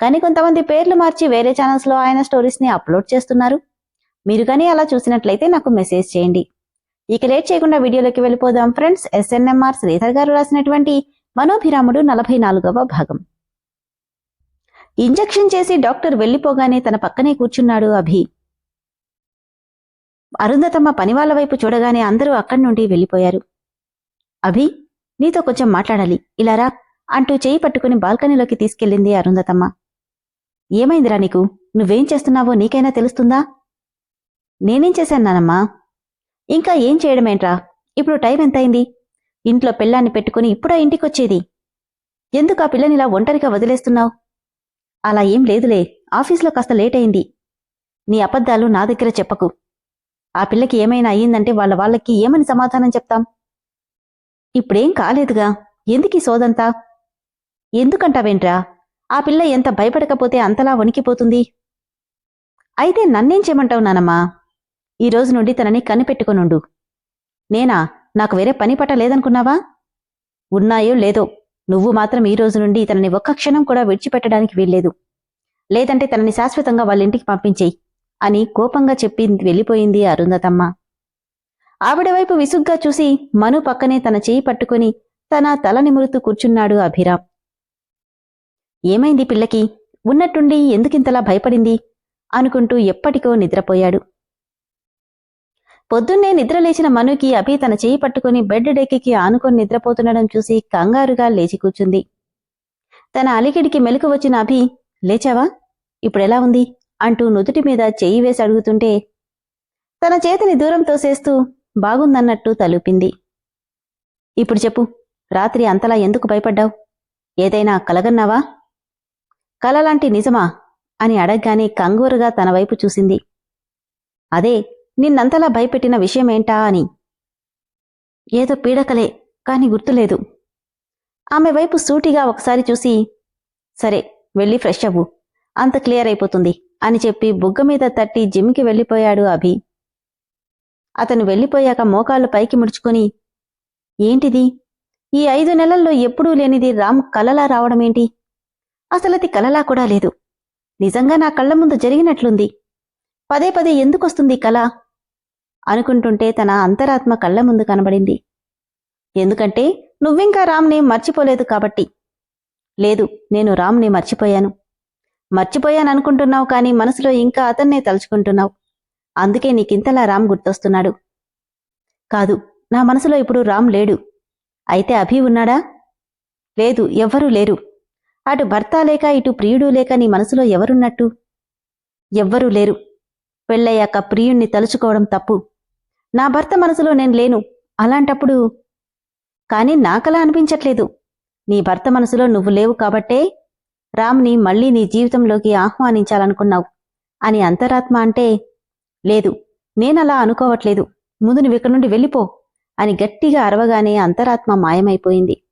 కానీ కొంతమంది పేర్లు మార్చి వేరే ఛానల్స్లో ఆయన స్టోరీస్ని అప్లోడ్ చేస్తున్నారు. మీరు కానీ అలా చూసినట్లయితే నాకు మెసేజ్ చేయండి. ఇక లేట్ చేయకుండా వీడియోలోకి వెళ్ళిపోదాం. ఫ్రెండ్స్ ఎస్ఎన్ఎంఆర్ శ్రీధర్ గారు రాసినటువంటి మనోభిరాముడు నలభై నాలుగవ భాగం. ఇంజెక్షన్ చేసి డాక్టర్ వెళ్ళిపోగానే తన పక్కనే కూర్చున్నాడు అభి. అరుంధతమ్మ పనివాళ్ళ వైపు చూడగానే అందరూ అక్కడి నుండి వెళ్ళిపోయారు అభి నీతో కొంచెం మాట్లాడాలి. ఇలారా అంటూ చేయి పట్టుకుని బాల్కనీలోకి తీసుకెళ్ళింది అరుంధతమ్మ. ఏమైందిరా నీకు? నువ్వేం చేస్తున్నావో నీకైనా తెలుస్తుందా? నేనేం చేశాను నానమ్మా? ఇంకా ఏం చేయడమేంట్రా? ఇప్పుడు టైం ఎంతైంది? ఇంట్లో పిల్లాన్ని పెట్టుకుని ఇప్పుడా ఇంటికొచ్చేది? ఎందుకు ఆ పిల్లనిలా ఒంటరిగా వదిలేస్తున్నావు? అలా ఏం లేదులే ఆఫీస్లో కాస్త లేట్ అయింది నీ అబద్ధాలు నా దగ్గర చెప్పకు. ఆ పిల్లకి ఏమైనా అయ్యిందంటే వాళ్ళ వాళ్ళకి ఏమని సమాధానం చెప్తాం? ఇప్పుడేం కాలేదుగా? ఎందుకీ సోదంతా? ఎందుకంటావేంట్రా? ఆ పిల్ల ఎంత భయపడకపోతే అంతలా వణికిపోతుంది. అయితే నన్నేం చేయమంటావు నానమ్మా? ఈ రోజు నుండి తనని కనిపెట్టుకొనుండు. నేనా నాకు వేరే పని పట్ట లేదనుకున్నావా? ఉన్నాయో లేదో నువ్వు మాత్రం ఈ రోజు నుండి తనని ఒక్క క్షణం కూడా విడిచిపెట్టడానికి వీల్లేదు. లేదంటే తనని శాశ్వతంగా వాళ్ళ ఇంటికి పంపించేయి అని కోపంగా చెప్పి వెళ్ళిపోయింది అరుంధతమ్మ. ఆవిడ వైపు విసుగ్గా చూసి మను పక్కనే తన చేయి పట్టుకుని తన తల నిమురుతూ కూర్చున్నాడు అభిరామ్. ఏమైంది పిల్లకి? ఉన్నట్టుండి ఎందుకింతలా భయపడింది? అనుకుంటూ ఎప్పటికో నిద్రపోయాడు. పొద్దున్నే నిద్రలేచిన మనుకి అభి తన చేయి పట్టుకుని బెడ్ డెక్కికి ఆనుకొని నిద్రపోతుండడం చూసి కంగారుగా లేచి కూర్చుంది. తన అలికిడికి మెలకు వచ్చిన అభి లేచావా? ఇప్పుడెలా ఉంది? అంటూ నుదుటి మీద చెయ్యి వేసి అడుగుతుంటే తన చేతిని దూరం తోసేస్తూ బాగుందన్నట్టు తలుపింది. ఇప్పుడు చెప్పు రాత్రి అంతలా ఎందుకు భయపడ్డావు? ఏదైనా కలగన్నావా? కలలాంటి నిజమా? అని అడగ్గానే కంగూరుగా తన వైపు చూసింది. అదే నిన్నంతలా భయపెట్టిన విషయమేంటా అని. ఏదో పీడకలే కాని గుర్తులేదు. ఆమె వైపు సూటిగా ఒకసారి చూసి సరే వెళ్ళి ఫ్రెష్ అవ్వు. అంత క్లియర్ అయిపోతుంది అని చెప్పి బుగ్గ మీద తట్టి జిమ్కి వెళ్ళిపోయాడు అభి. అతను వెళ్ళిపోయాక మోకాళ్ళు పైకి ముడుచుకుని ఏంటిది? ఈ ఐదు నెలల్లో ఎప్పుడూ లేనిది రామ్ కలలా రావడమేంటి? అసలది కలలా కూడా లేదు. నిజంగా నా కళ్ళ ముందు జరిగినట్లుంది. పదే పదే ఎందుకొస్తుంది కళ అనుకుంటుంటే తన అంతరాత్మ కళ్ళ ముందు కనబడింది. ఎందుకంటే నువ్వింకా రామ్ని మర్చిపోలేదు కాబట్టి. లేదు నేను రామ్ని మర్చిపోయాను. మర్చిపోయాననుకుంటున్నావు కానీ మనసులో ఇంకా అతన్నే తలుచుకుంటున్నావు. అందుకే నీకింతలా రామ్ గుర్తొస్తున్నాడు. కాదు నా మనసులో ఇప్పుడు రామ్ లేడు. అయితే అభి ఉన్నాడా? లేదు ఎవ్వరూ లేరు. అటు భర్త లేక ఇటు ప్రియుడు లేక నీ మనసులో ఎవరున్నట్టు? ఎవ్వరూ లేరు. పెళ్ళయ్యాక ప్రియుణ్ణి తలుచుకోవడం తప్పు. నా భర్త మనసులో నేను లేను. అలాంటప్పుడు? కాని నాకలా అనిపించట్లేదు. నీ భర్త మనసులో నువ్వు లేవు కాబట్టే రామ్ని మళ్ళీ నీ జీవితంలోకి ఆహ్వానించాలనుకున్నావు అని అంతరాత్మ అంటే లేదు నేనలా అనుకోవట్లేదు. ముందు నువ్విక్కడి నుండి వెళ్ళిపో అని గట్టిగా అరవగానే అంతరాత్మ మాయమైపోయింది.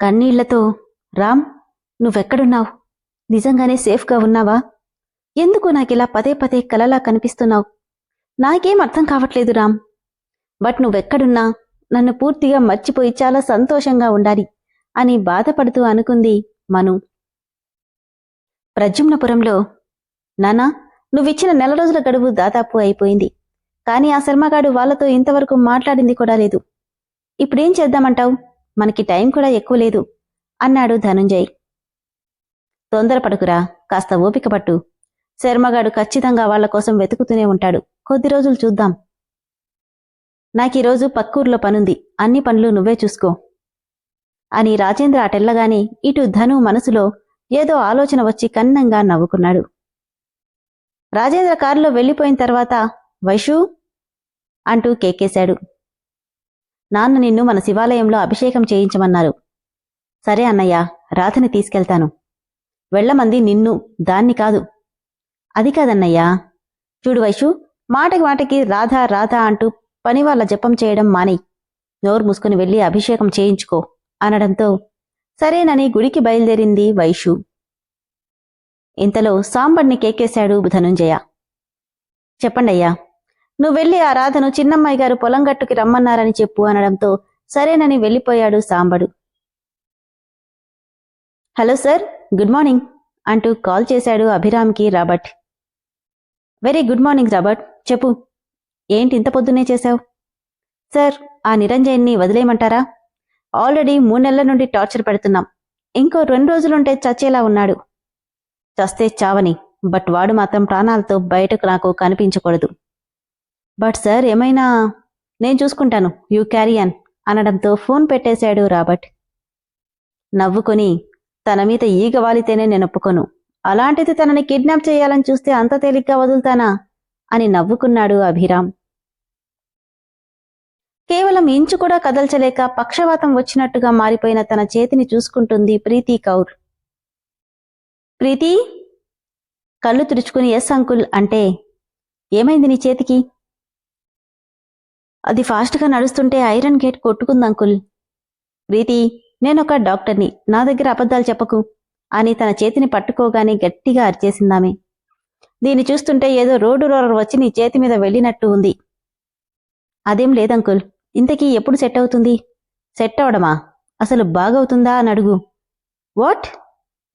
కన్నీళ్ళతో రామ్ నువ్వెక్కడున్నావు? నిజంగానే సేఫ్గా ఉన్నావా? ఎందుకు నాకిలా పదే పదే కలలా కనిపిస్తున్నావు? నాకేం అర్థం కావట్లేదు రామ్. బట్ నువ్వెక్కడున్నా నన్ను పూర్తిగా మర్చిపోయి చాలా సంతోషంగా ఉండాలి అని బాధపడుతూ అనుకుంది మను. ప్రజుమ్నపురంలో నానా నువ్విచ్చిన నెల రోజుల గడువు దాదాపు అయిపోయింది. కానీ ఆ శర్మగాడు వాళ్ళతో ఇంతవరకు మాట్లాడింది కూడా లేదు. ఇప్పుడేం చేద్దామంటావు? మనకి టైం కూడా ఎక్కువ లేదు. అన్నాడు ధనుంజయ్. తొందరపడుకురా కాస్త ఓపిక పట్టు. శర్మగాడు ఖచ్చితంగా వాళ్ళ కోసం వెతుకుతూనే ఉంటాడు. కొద్ది రోజులు చూద్దాం. నాకీరోజు పక్కూర్లో పనుంది. అన్ని పనులు నువ్వే చూసుకో. అని రాజేంద్ర అటెల్లగానే ఇటు ధను మనసులో ఏదో ఆలోచన వచ్చి కన్నంగా నవ్వుకున్నాడు. రాజేంద్ర కారులో వెళ్ళిపోయిన తర్వాత వైషూ అంటూ కేకేశాడు. నాన్న నిన్ను మన శివాలయంలో అభిషేకం చేయించమన్నారు. సరే అన్నయ్య రాధని తీసుకెళ్తాను. వెళ్ళమంది నిన్ను దాన్ని కాదు. అది కాదన్నయ్యా. చూడు వైషు మాటకి మాటకి రాధా రాధా అంటూ పని వాళ్ళ జపం చేయడం మాని నోరు మూసుకుని వెళ్ళి అభిషేకం చేయించుకో అనడంతో సరేనని గుడికి బయలుదేరింది వైషు. ఇంతలో సాంబడిని కేకేశాడు ధనుంజయ. చెప్పండయ్యా నువ్వు వెళ్ళి ఆ రాధను చిన్నమ్మాయి గారు పొలం గట్టుకి రమ్మన్నారని చెప్పు అనడంతో సరేనని వెళ్ళిపోయాడు సాంబడు. హలో సార్ గుడ్ మార్నింగ్ అంటూ కాల్ చేశాడు అభిరామ్కి Robert. Very good morning Robert చెప్పు. ఏంటి ఇంత పొద్దున్నే చేశావు? సార్ ఆ నిరంజయన్ని వదిలేయమంటారా? ఆల్రెడీ మూడు నెలల నుండి టార్చర్ పెడుతున్నాం. ఇంకో రెండు రోజులుంటే చచ్చేలా ఉన్నాడు. చస్తే చావని బట్ వాడు మాత్రం ప్రాణాలతో బయటకు నాకు కనిపించకూడదు. బట్ సార్ ఏమైనా? నేను చూసుకుంటాను యూ క్యారియన్ అనడంతో ఫోన్ పెట్టేశాడు రాబర్ట్. నవ్వుకొని తన మీద ఈగ వాలితేనే నేను అలాంటిది తనని కిడ్నాప్ చేయాలని చూస్తే అంత తేలిగ్గా వదులుతానా? అని నవ్వుకున్నాడు అభిరామ్. కేవలం ఇంచు కూడా కదల్చలేక పక్షవాతం వచ్చినట్టుగా మారిపోయిన తన చేతిని చూసుకుంటుంది ప్రీతి కౌర్. ప్రీతి? కళ్ళు తుడుచుకుని ఎస్ అంకుల్ అంటే ఏమైంది నీ చేతికి? అది ఫాస్ట్గా నడుస్తుంటే ఐరన్ గేట్ కొట్టుకుంది అంకుల్. ప్రీతి? నేనొక డాక్టర్ని. నా దగ్గర అబద్ధాలు చెప్పకు. అని తన చేతిని పట్టుకోగానే గట్టిగా అరిచేసిందామె. దీన్ని చూస్తుంటే ఏదో రోడ్డు రోలర్ వచ్చి నీ చేతి మీద వెళ్ళినట్టు ఉంది. అదేం లేదంకుల్ ఇంతకీ ఎప్పుడు సెట్ అవుతుంది? సెట్ అవడమా? అసలు బాగవుతుందా అని అడుగు. వాట్?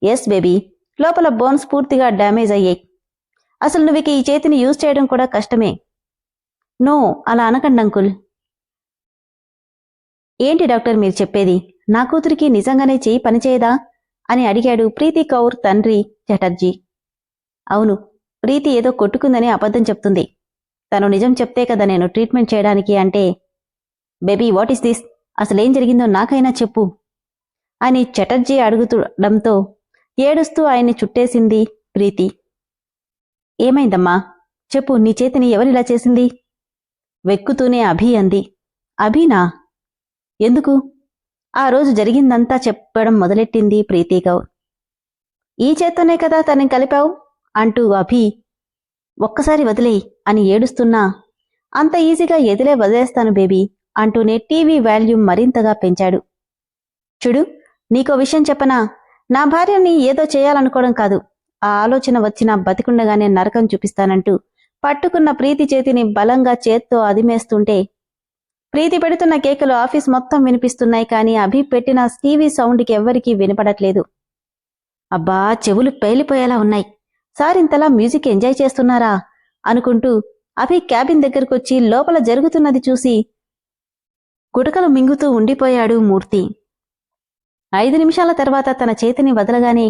Yes baby. లోపల బోన్స్ పూర్తిగా డ్యామేజ్ అయ్యాయి. అసలు నువ్వు ఈ చేతిని యూజ్ చేయడం కూడా కష్టమే. నో అలా అనకండి అంకుల్. ఏంటి డాక్టర్ మీరు చెప్పేది? నా కూతురికి నిజంగానే చెయ్యి పనిచేయదా అని అడిగాడు ప్రీతి కౌర్ తండ్రి చటర్జీ అవును ప్రీతి ఏదో కొట్టుకుందని అబద్ధం చెప్తుంది. తను నిజం చెప్తే కదా నేను ట్రీట్మెంట్ చేయడానికి అంటే బేబీ వాట్ ఈస్ దిస్ అసలేం జరిగిందో నాకైనా చెప్పు. అని చటర్జీ అడుగుతుండడంతో ఏడుస్తూ ఆయన్ని చుట్టేసింది ప్రీతి. ఏమైందమ్మా? చెప్పు నీ చేతిని ఎవరిలా చేసింది? వెక్కుతూనే అభి అంది. అభినా? ఎందుకు? ఆ రోజు జరిగిందంతా చెప్పడం మొదలెట్టింది ప్రీతి గౌర్ ఈ చేత్తోనే కదా తనని కలిపావు? అంటూ అభి ఒక్కసారి వదిలేయి అని ఏడుస్తున్నా. అంత ఈజీగా ఎదిలే వదిలేస్తాను బేబీ అంటూనే టీవీ వాల్యూమ్ మరింతగా పెంచాడు. చూడు నీకో విషయం చెప్పనా? నా భార్యని ఏదో చేయాలనుకోవడం కాదు. ఆ ఆలోచన వచ్చినా బతికుండగానే నరకం చూపిస్తానంటూ పట్టుకున్న ప్రీతి చేతిని బలంగా చేత్తో అదిమేస్తుంటే ప్రీతి పెడుతున్న కేకలు ఆఫీస్ మొత్తం వినిపిస్తున్నాయి కానీ అభి పెట్టిన టీవీ సౌండ్కి ఎవ్వరికీ వినపడట్లేదు. అబ్బా చెవులు పేలిపోయేలా ఉన్నాయి. సార్ ఇంతలా మ్యూజిక్ ఎంజాయ్ చేస్తున్నారా? అనుకుంటూ అభి క్యాబిన్ దగ్గరకొచ్చి లోపల జరుగుతున్నది చూసి గుటకలు మింగుతూ ఉండిపోయాడు మూర్తి. ఐదు నిమిషాల తర్వాత తన చేతిని వదలగానే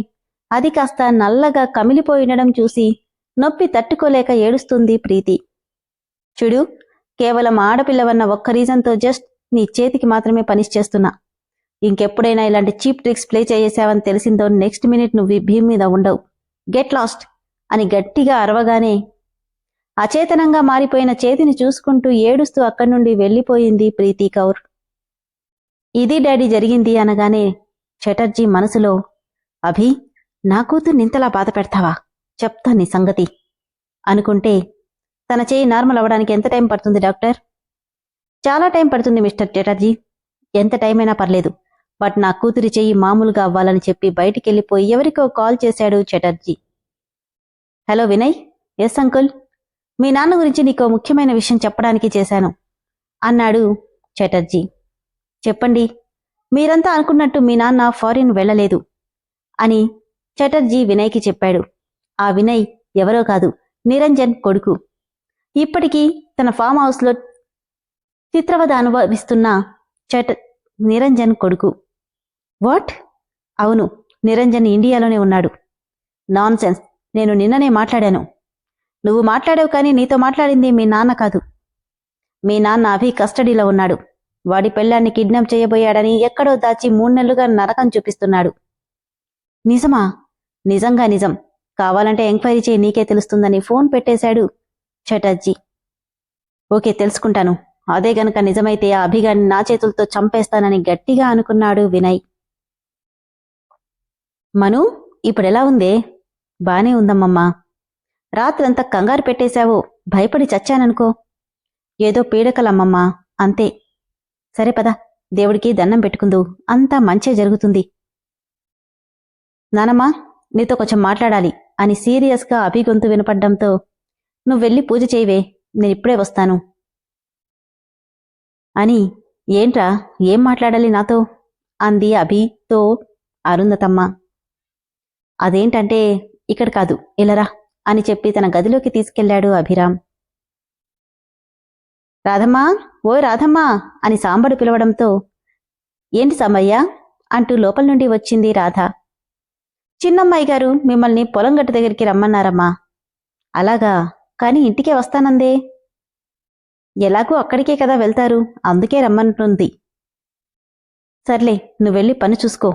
అది కాస్త నల్లగా కమిలిపోయినడం చూసి నొప్పి తట్టుకోలేక ఏడుస్తుంది ప్రీతి. చూడు కేవలం ఆడపిల్లవన్న ఒక్క రీజన్తో జస్ట్ నీ చేతికి మాత్రమే పనిష్ చేస్తున్నా. ఇంకెప్పుడైనా ఇలాంటి చీప్ ట్రిక్స్ ప్లే చేసావని తెలిసిందో నెక్స్ట్ మినిట్ నువ్వు భీమ్ మీద ఉండవు. గెట్ లాస్ట్ అని గట్టిగా అరవగానే అచేతనంగా మారిపోయిన చేతిని చూసుకుంటూ ఏడుస్తూ అక్కడి నుండి వెళ్ళిపోయింది ప్రీతి కౌర్. ఇది డాడీ జరిగింది అనగానే చటర్జీ మనసులో అభి నా కూతుర్ని ఇంతలా బాధ పెడతావా? చెప్తా నీ సంగతి. అనుకుంటే తన చేయి నార్మల్ అవ్వడానికి ఎంత టైం పడుతుంది డాక్టర్? చాలా టైం పడుతుంది మిస్టర్ చటర్జీ ఎంత టైం అయినా పర్లేదు బట్ నా కూతురి చెయ్యి మామూలుగా అవ్వాలని చెప్పి బయటికెళ్ళిపోయి ఎవరికో కాల్ చేశాడు Chatterjee hello Vinay yes uncle. మీ నాన్న గురించి నీకు ముఖ్యమైన విషయం చెప్పడానికి చేశాను అన్నాడు చటర్జీ చెప్పండి మీరంతా అనుకున్నట్టు మీ నాన్న ఫారిన్ వెళ్ళలేదు అని చటర్జీ వినయ్కి చెప్పాడు. ఆ వినయ్ ఎవరో కాదు నిరంజన్ కొడుకు. ఇప్పటికీ తన ఫామ్ హౌస్లో చిత్రవద అనుభవిస్తున్న చట నిరంజన్ కొడుకు. వాట్? అవును నిరంజన్ ఇండియాలోనే ఉన్నాడు. నాన్ సెన్స్ నేను నిన్ననే మాట్లాడాను. నువ్వు మాట్లాడావు కానీ నీతో మాట్లాడింది మీ నాన్న కాదు. మీ నాన్న అభి కస్టడీలో ఉన్నాడు. వాడి పెళ్ళాన్ని కిడ్నాప్ చేయబోయాడని ఎక్కడో దాచి మూడు నెలలుగా నరకం చూపిస్తున్నాడు. నిజమా? నిజంగా నిజం. కావాలంటే ఎంక్వైరీ చేయి నీకే తెలుస్తుందని ఫోన్ పెట్టేశాడు చటర్జీ. ఓకే తెలుసుకుంటాను. అదే గనక నిజమైతే ఆ అభిగాన్ని నా చేతులతో చంపేస్తానని గట్టిగా అనుకున్నాడు వినయ్. మను ఇప్పుడెలా ఉందే? బానే ఉందమ్మమ్మా. రాత్రంతా కంగారు పెట్టేశావు. భయపడి చచ్చాననుకో. ఏదో పీడకలమ్మమ్మా. అంతే. సరే పద. దేవుడికి దండం పెట్టుకుందు. అంతా మంచే జరుగుతుంది. నానమ్మా నీతో కొంచెం మాట్లాడాలి అని సీరియస్గా అభి గొంతు వినపడ్డంతో నువ్వెళ్ళి పూజ చేయవే నేనిప్పుడే వస్తాను. అని ఏంట్రా ఏం మాట్లాడాలి నాతో? అంది అభితో అరుంధతమ్మ. అదేంటంటే ఇక్కడ కాదు ఇలరా అని చెప్పి తన గదిలోకి తీసుకెళ్ళాడు అభిరామ్. రాధమ్మా ఓ రాధమ్మా అని సాంబడు పిలవడంతో ఏంటి సాంబయ్య అంటూ లోపల నుండి వచ్చింది రాధ. చిన్నమ్మాయి గారు మిమ్మల్ని పొలం గట్టు దగ్గరికి రమ్మన్నారమ్మా. అలాగా కాని ఇంటికే వస్తానందే. ఎలాగూ అక్కడికే కదా వెళ్తారు అందుకే రమ్మంటుంది సర్లే నువ్వెళ్ళి పని చూసుకో.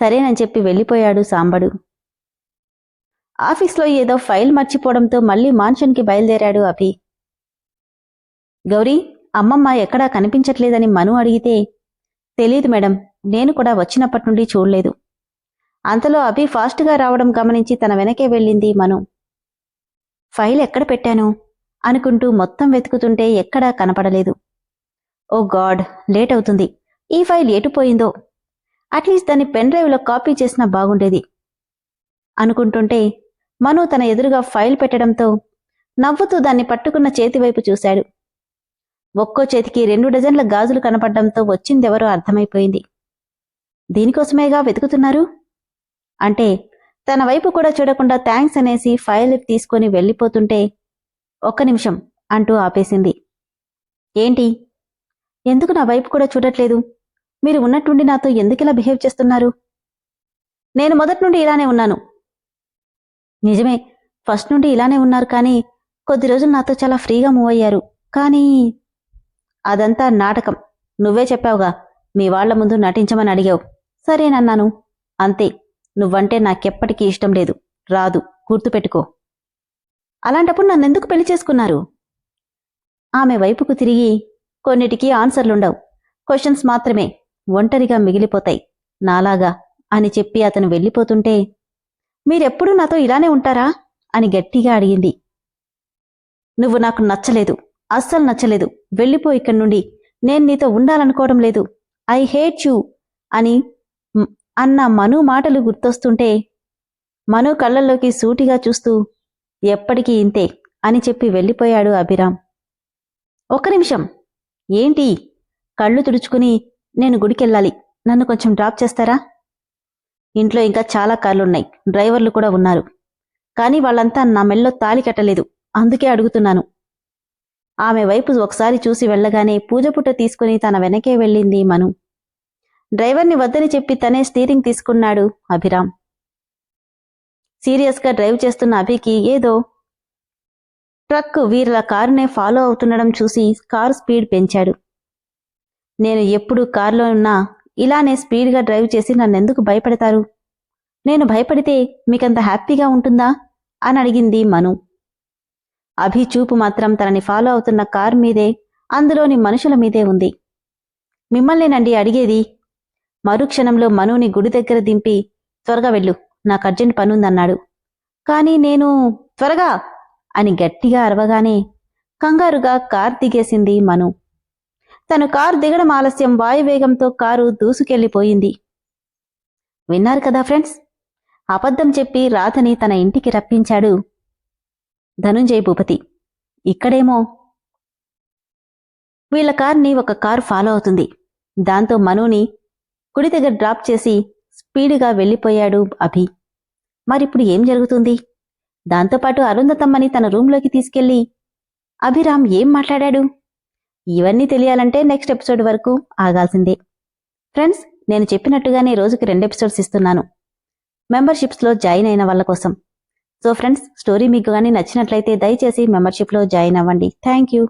సరేనని చెప్పి వెళ్ళిపోయాడు సాంబడు. ఆఫీస్లో ఏదో ఫైల్ మర్చిపోవడంతో మళ్ళీ మాన్షన్కి బయలుదేరాడు అభి. గౌరీ అమ్మమ్మ ఎక్కడా కనిపించట్లేదని మను అడిగితే తెలియదు మేడం నేను కూడా వచ్చినప్పటి నుండి చూడలేదు. అంతలో అభి ఫాస్ట్గా రావడం గమనించి తన వెనకే వెళ్ళింది మను. ఫైల్ ఎక్కడ పెట్టాను? అనుకుంటూ మొత్తం వెతుకుతుంటే ఎక్కడా కనపడలేదు. ఓ గాడ్ లేట్ అవుతుంది. ఈ ఫైల్ ఎటుపోయిందో అట్లీస్ట్ దాన్ని పెన్ డ్రైవ్లో కాపీ చేసినా బాగుండేది. అనుకుంటుంటే మను తన ఎదురుగా ఫైల్ పెట్టడంతో నవ్వుతూ దాన్ని పట్టుకున్న చేతివైపు చూశాడు. ఒక్కో చేతికి రెండు డజన్ల గాజులు కనపడడంతో వచ్చిందెవరో అర్థమైపోయింది. దీనికోసమేగా వెతుకుతున్నారు? అంటే తన వైపు కూడా చూడకుండా థ్యాంక్స్ అనేసి ఫైల్ తీసుకొని వెళ్ళిపోతుంటే ఒక్క నిమిషం అంటూ ఆపేసింది. ఏంటి? ఎందుకు నా వైపు కూడా చూడట్లేదు? మీరు ఉన్నట్టుండి నాతో ఎందుకిలా బిహేవ్ చేస్తున్నారు? నేను మొదటి నుండి ఇలానే ఉన్నాను. నిజమే ఫస్ట్ నుండి ఇలానే ఉన్నారు కానీ కొద్ది రోజులు నాతో చాలా ఫ్రీగా మూవ్ అయ్యారు. కానీ అదంతా నాటకం. నువ్వే చెప్పావుగా మీ వాళ్ళ ముందు నటించమని అడిగావు. సరేనన్నాను. అంతే. నువ్వంటే నాకెప్పటికీ ఇష్టం లేదు. రాదు. గుర్తుపెట్టుకో అలాంటప్పుడు నన్నెందుకు పెళ్ళి చేసుకున్నారు? ఆమె వైపుకు తిరిగి కొన్నిటికి ఆన్సర్లుండవు. క్వశ్చన్స్ మాత్రమే. ఒంటరిగా మిగిలిపోతాయి. నాలాగా అని చెప్పి అతను వెళ్ళిపోతుంటే మీరెప్పుడూ నాతో ఇలానే ఉంటారా? అని గట్టిగా అడిగింది. నువ్వు నాకు నచ్చలేదు. అస్సలు నచ్చలేదు. వెళ్ళిపో ఇక్కడి నుండి నేను నీతో ఉండాలనుకోవడం లేదు. ఐ హేట్ యూ అని అన్న మను మాటలు గుర్తొస్తుంటే మను కళ్ళల్లోకి సూటిగా చూస్తూ ఎప్పటికీ ఇంతే అని చెప్పి వెళ్ళిపోయాడు అభిరామ్. ఒక్క నిమిషం. ఏంటి? కళ్ళు తుడుచుకుని నేను గుడికెళ్ళాలి. నన్ను కొంచెం డ్రాప్ చేస్తారా? ఇంట్లో ఇంకా చాలా కార్లున్నాయి. డ్రైవర్లు కూడా ఉన్నారు. కానీ వాళ్ళంతా నా మెల్లో తాలి కట్టలేదు. అందుకే అడుగుతున్నాను. ఆమె వైపు ఒకసారి చూసి వెళ్ళగానే పూజపుట్ట తీసుకుని తన వెనకే వెళ్ళింది మను. డ్రైవర్ని వద్దని చెప్పి తనే స్టీరింగ్ తీసుకున్నాడు అభిరామ్. సీరియస్గా డ్రైవ్ చేస్తున్న అభికి ఏదో ట్రక్ వీళ్ళ కారునే ఫాలో అవుతుండడం చూసి కారు స్పీడ్ పెంచాడు. నేను ఎప్పుడు కారులో ఉన్నా ఇలానే స్పీడ్గా డ్రైవ్ చేసి నన్నెందుకు భయపడతారు? నేను భయపడితే మీకంత హ్యాపీగా ఉంటుందా? అని అడిగింది మను. అభి చూపు మాత్రం తనని ఫాలో అవుతున్న కారు మీదే అందులోని మనుషుల మీదే ఉంది. మిమ్మల్నేనండి అడిగేది మరుక్షణంలో మనుని గుడి దగ్గర దింపి త్వరగా వెళ్ళు నాకు అర్జెంట్ పనుందన్నాడు. కానీ నేను త్వరగా అని గట్టిగా అరవగానే కంగారుగా కార్ దిగేసింది మను. తను కారు దిగడం ఆలస్యం వాయువేగంతో కారు దూసుకెళ్ళిపోయింది విన్నారు కదా ఫ్రెండ్స్! అబద్ధం చెప్పి రాధని తన ఇంటికి రప్పించాడు ధనుంజయ భూపతి. ఇక్కడేమో వీళ్ళ కార్ని ఒక కారు ఫాలో అవుతుంది. దాంతో మనుని కుడి దగ్గర డ్రాప్ చేసి స్పీడ్గా వెళ్ళిపోయాడు అభి. మరిప్పుడు ఏం జరుగుతుంది? దాంతోపాటు అరుంధతమ్మని తన రూంలోకి తీసుకెళ్ళి అభిరామ్ ఏం మాట్లాడాడు? ఇవన్నీ తెలియాలంటే నెక్స్ట్ ఎపిసోడ్ వరకు ఆగాల్సిందే. ఫ్రెండ్స్ నేను చెప్పినట్టుగానే రోజుకి రెండు ఎపిసోడ్స్ ఇస్తున్నాను. మెంబర్షిప్స్లో జాయిన్ అయిన వాళ్ళ కోసం. సో ఫ్రెండ్స్ స్టోరీ మీకు కానీ నచ్చినట్లయితే దయచేసి మెంబర్షిప్లో జాయిన్ అవ్వండి. Thank you.